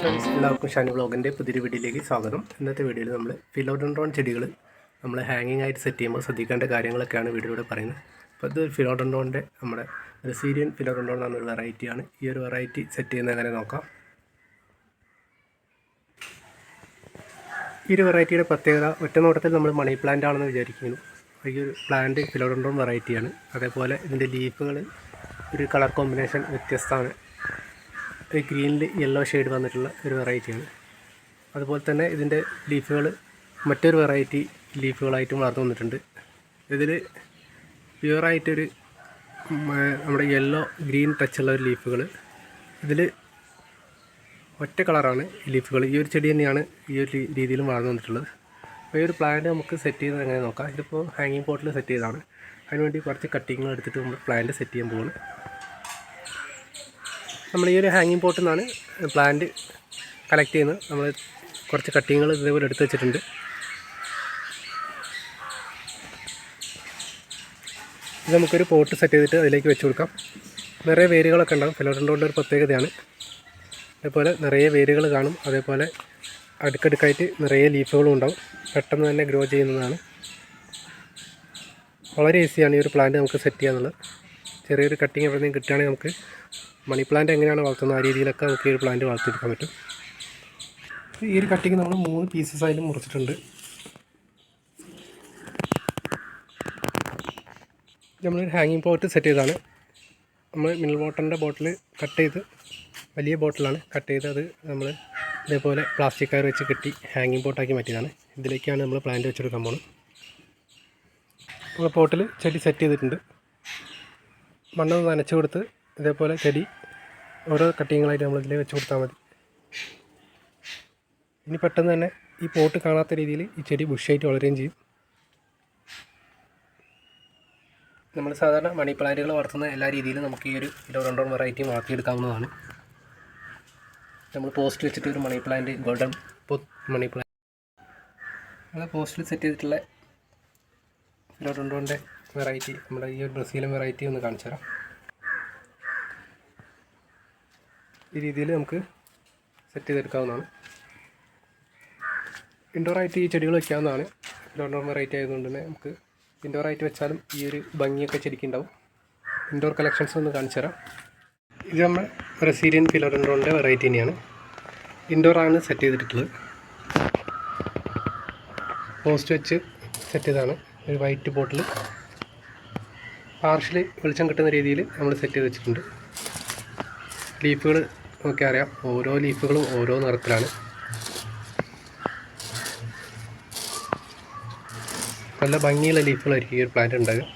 Friends എല്ലാവർക്കും ഷാനി ബ്ലോഗിന്റെ പുതിയൊരു വീഡിയോയിലേക്ക് സ്വാഗതം. ഇന്നത്തെ വീഡിയോയിൽ നമ്മൾ ഫിലോഡൻഡ്രോൺ ചെടികൾ നമ്മൾ ഹാങ്ങിങ് ആയിട്ട് സെറ്റ് ചെയ്യുമ്പോൾ ശ്രദ്ധിക്കേണ്ട കാര്യങ്ങളൊക്കെയാണ് വീഡിയോയിലൂടെ പറയുന്നത്. അപ്പോൾ ഇത് ഫിലോഡൻഡ്രോണിന്റെ നമ്മുടെ സീരിയൻ ഫിലോഡൻഡ്രോൺ എന്നൊരു വെറൈറ്റിയാണ് ഈ ഒരു വെറൈറ്റി സെറ്റ് ചെയ്യുന്നത് എങ്ങനെ നോക്കാം? ഈ ഒരു വെറൈറ്റിയുടെ പ്രത്യേകത ഒറ്റ നോട്ടത്തിൽ നമ്മൾ മണി പ്ലാന്റ് ആണെന്ന് വിചാരിക്കുന്നു. ഈ ഒരു പ്ലാന്റ് ഫിലോഡൻഡ്രോൺ വെറൈറ്റിയാണ് അതേപോലെ ഇതിന്റെ ലീഫുകൾ ഒരു കളർ കോമ്പിനേഷൻ വ്യത്യസ്തമാണ്. ഒരു ഗ്രീനിൽ യെല്ലോ ഷെയ്ഡ് വന്നിട്ടുള്ള ഒരു വെറൈറ്റിയാണ് അതുപോലെ തന്നെ ഇതിന്റെ ലീഫുകൾ മറ്റൊരു വെറൈറ്റി ലീഫുകളായിട്ടും വളർന്നു വന്നിട്ടുണ്ട്. ഇതിൽ പ്യുവറായിട്ടൊരു നമ്മുടെ യെല്ലോ ഗ്രീൻ ടച്ചുള്ള ഒരു ലീഫുകൾ ഇതിൽ ഒറ്റ കളറാണ് ലീഫുകൾ ഈ ഒരു ചെടി തന്നെയാണ് ഈ ഒരു രീതിയിലും വളർന്നു വന്നിട്ടുള്ളത്. അപ്പോൾ ഈ ഒരു പ്ലാന്റ് നമുക്ക് സെറ്റ് ചെയ്ത് എങ്ങനെ നോക്കാം? ഇതിപ്പോൾ ഹാങ്ങിങ് പോട്ടിൽ സെറ്റ് ചെയ്തതാണ്. അതിനുവേണ്ടി കുറച്ച് കട്ടിങ്ങുകൾ എടുത്തിട്ട് നമ്മൾ പ്ലാന്റ് സെറ്റ് ചെയ്യാൻ പോകുന്നു നമ്മൾ ഈ ഒരു ഹാങ്ങിങ് പോട്ടിൽ നിന്നാണ് പ്ലാന്റ് കളക്ട് ചെയ്യുന്നത്. നമ്മൾ കുറച്ച് കട്ടിങ്ങുകൾ ഇതേപോലെ എടുത്ത് വെച്ചിട്ടുണ്ട്. ഇത് നമുക്കൊരു പോട്ട് സെറ്റ് ചെയ്തിട്ട് അതിലേക്ക് വെച്ച് കൊടുക്കാം. നിറയെ വേരുകളൊക്കെ ഉണ്ടാകും ഫിലോഡൻഡോണിന്റെ ഒരു പ്രത്യേകതയാണ്. അതേപോലെ നിറയെ വേരുകൾ കാണും. അതേപോലെ അടുക്കടുക്കായിട്ട് നിറയെ ലീഫുകളും ഉണ്ടാവും. പെട്ടെന്ന് തന്നെ ഗ്രോ ചെയ്യുന്നതാണ്. വളരെ ഈസിയാണ് ഈ ഒരു പ്ലാന്റ് നമുക്ക് സെറ്റ് ചെയ്യാന്നുള്ളത് ചെറിയൊരു കട്ടിങ് എവിടെയെങ്കിലും കിട്ടുകയാണെങ്കിൽ നമുക്ക് മണി പ്ലാന്റ് എങ്ങനെയാണ് വളർത്തുന്നത് ആ രീതിയിലൊക്കെ നമുക്ക് ഈ ഒരു പ്ലാന്റ് വളർത്തിയെടുക്കാൻ പറ്റും. ഈ ഒരു കട്ടിങ് നമ്മൾ മൂന്ന് പീസസ് ആയാലും മുറിച്ചിട്ടുണ്ട്. നമ്മളൊരു ഹാങ്ങിങ് പോട്ട് സെറ്റ് ചെയ്താണ് നമ്മൾ മിനറൽ വാട്ടറിന്റെ ബോട്ടിൽ കട്ട് ചെയ്ത് വലിയ ബോട്ടിലാണ് കട്ട് ചെയ്ത് അത് നമ്മൾ ഇതേപോലെ പ്ലാസ്റ്റിക് കയർ വെച്ച് കെട്ടി ഹാങ്ങിങ് പോട്ടാക്കി മാറ്റിയതാണ്. ഇതിലേക്കാണ് നമ്മൾ പ്ലാന്റ് വെച്ചെടുക്കാൻ പോകുന്നത് നമ്മൾ പോട്ടിൽ ചെടി സെറ്റ് ചെയ്തിട്ടുണ്ട്. മണ്ണ് നനച്ച് കൊടുത്ത് ഇതേപോലെ ചെടി ഓരോ കട്ടിങ്ങുകളായിട്ട് നമ്മൾ ഇതിൽ വെച്ച് കൊടുത്താൽ മതി. ഇനി പെട്ടെന്ന് തന്നെ ഈ പോട്ട് കാണാത്ത രീതിയിൽ ഈ ചെടി ബുഷായിട്ട് വളരുകയും ചെയ്യും. നമ്മൾ സാധാരണ മണി പ്ലാന്റുകൾ വളർത്തുന്ന എല്ലാ രീതിയിലും നമുക്ക് ഈ ഒരു ഇലോറോണ്ടോൺ വെറൈറ്റി വളർത്തിയെടുക്കാവുന്നതാണ് നമ്മൾ പോസ്റ്റ് വെച്ചിട്ട് ഒരു money plant golden money plant നമ്മൾ പോസ്റ്റിൽ സെറ്റ് ചെയ്തിട്ടുള്ള ഫിലോട്ടോണ്ടോന്റെ വെറൈറ്റി നമ്മുടെ ഈ ഒരു ബ്രസീലിയൻ വെറൈറ്റി ഒന്ന് കാണിച്ചു തരാം. ഈ രീതിയിൽ നമുക്ക് സെറ്റ് ചെയ്തെടുക്കാവുന്നതാണ്. ഇൻഡോറായിട്ട് ഈ ചെടികൾ വയ്ക്കാവുന്നതാണ് ഫിലോഡോൺ വെറൈറ്റി ആയതുകൊണ്ട് തന്നെ നമുക്ക് ഇൻഡോർ ഇൻഡോറായിട്ട് വെച്ചാലും ഈ ഒരു ഭംഗിയൊക്കെ ചെടിക്കുണ്ടാവും ഇൻഡോർ കളക്ഷൻസ് ഒന്ന് കാണിച്ചു തരാം. ഇത് നമ്മൾ ബ്രസീലിയൻ ഫിലോഡോണ്ടോന്റെ വെറൈറ്റി തന്നെയാണ്. ഇൻഡോറാണ് സെറ്റ് ചെയ്തിട്ടുള്ളത്. പോസ്റ്റ് വെച്ച് സെറ്റ് ചെയ്താണ് ഒരു വൈറ്റ് ബോട്ടിൽ പാർഷ്യലി വെളിച്ചം കിട്ടുന്ന രീതിയിൽ നമ്മൾ സെറ്റ് ചെയ്ത് വെച്ചിട്ടുണ്ട്. ലീഫുകൾ നോക്കി അറിയാം. ഓരോ ലീഫുകളും ഓരോ നിറത്തിലാണ്. നല്ല ഭംഗിയുള്ള ലീഫുകളായിരിക്കും ഈ ഒരു പ്ലാന്റ് ഉണ്ടാകുക